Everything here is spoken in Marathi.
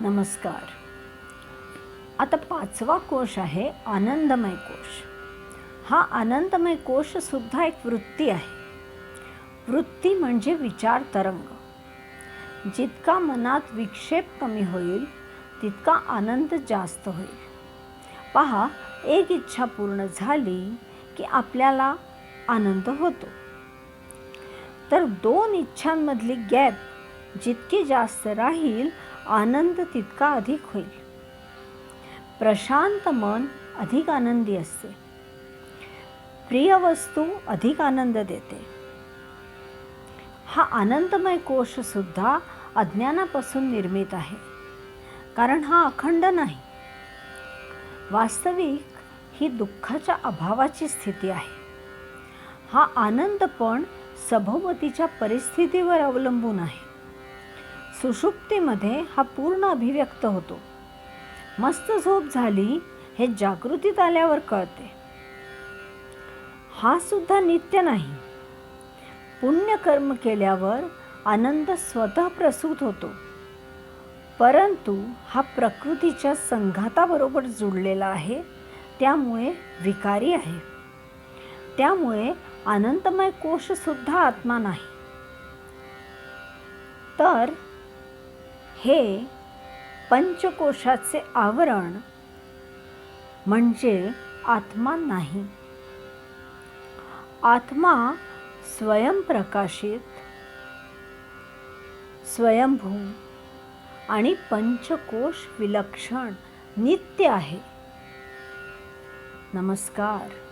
नमस्कार. आता पाचवा कोश आहे आनंदमय कोश. हा आनंदमय कोश सुद्धा एक वृत्ती आहे. वृत्ती म्हणजे विचार तरंग. जितका मनात विक्षेप कमी होईल तितका आनंद जास्त होईल. पहा एक इच्छा पूर्ण झाली की आपल्याला आनंद होतो. तर दोन इच्छांमधली गॅप जितकी जास्त राहील आनंद तितका अधिक होईल. प्रशांत मन अधिक आनंदी असते. प्रिय वस्तू अधिक आनंद देते. हा आनंदमय कोश सुद्धा अज्ञानापासून निर्मित आहे. कारण हा अखंड नाही. वास्तविक ही दुःखाच्या अभावाची स्थिती आहे. हा आनंद पण सभोवतीच्या परिस्थितीवर अवलंबून आहे. सुषुप्तीमध्ये हा पूर्ण अभिव्यक्त होतो. मस्त झोप झाली हे जागृतीत आल्यावर कळते. हा सुद्धा नित्य नाही. पुण्यकर्म केल्यावर आनंद स्वतः प्रसूत होतो. परंतु हा प्रकृतीच्या संघाताबरोबर जुळलेला आहे त्यामुळे विकारी आहे. त्यामुळे आनंदमय कोश सुद्धा आत्मा नाही. तर हे पंचकोशाचे आवरण म्हणजे आत्मा नाही. आत्मा स्वयंप्रकाशित स्वयंभू आणि पंचकोश विलक्षण नित्य आहे. नमस्कार.